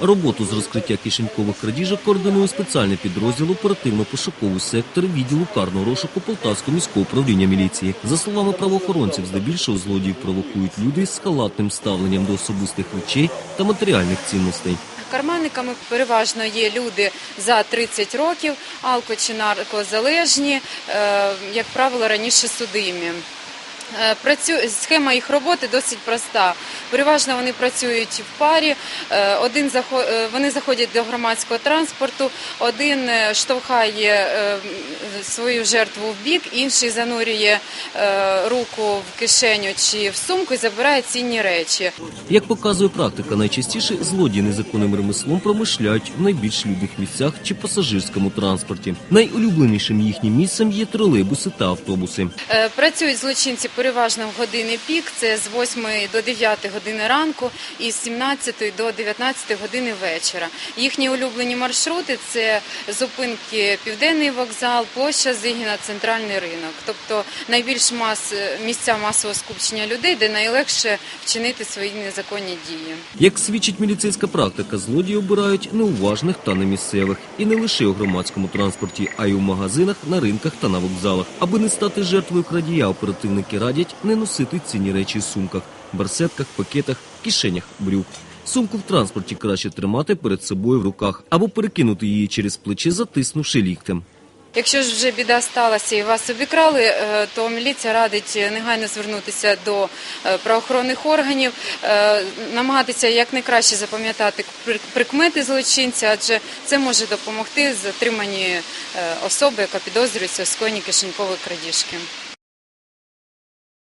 Роботу з розкриття кишенькових крадіжок координує спеціальний підрозділ оперативно-пошуковий сектор відділу карного розшуку Полтавського міського управління міліції. За словами правоохоронців, здебільшого злодіїв провокують люди з халатним ставленням до особистих речей та матеріальних цінностей. Карманниками переважно є люди за 30 років, алко чи наркозалежні, е, як правило, раніше судимі. Е. Схема їх роботи досить проста. Переважно вони працюють в парі. Е, Один е, вони заходять до громадського транспорту, один штовхає свою жертву в бік, інший занурює руку в кишеню чи в сумку і забирає цінні речі. Як показує практика, найчастіше злодії незаконним ремеслом промишляють в найбільш людних місцях чи пасажирському транспорті. Найулюбленішим їхнім місцем є тролейбуси та автобуси. Працюють злочинці переважно в години пік, це з 8 до 9 години ранку і з 17 до 19 години вечора. Їхні улюблені маршрути це зупинки Південний вокзал, площа Зигіна, центральний ринок. Тобто найбільш мас місця масового скупчення людей, де найлегше вчинити свої незаконні дії. Як свідчить міліцейська практика, злодії обирають неуважних та немісцевих. І не лише у громадському транспорті, а й у магазинах, на ринках та на вокзалах. Аби не стати жертвою крадія, оперативники радять не носити цінні речі в сумках, барсетках, пакетах, кишенях брюк. Сумку в транспорті краще тримати перед собою в руках або перекинути її через плече, затиснувши ліктем. Якщо ж вже біда сталася і вас обікрали, е, то міліція радить негайно звернутися до е, правоохоронних органів, е, намагатися якнайкраще запам'ятати при- прикмети злочинця, адже це може допомогти затриманні особи, яка підозрюється в скоєнні кишенькової крадіжки.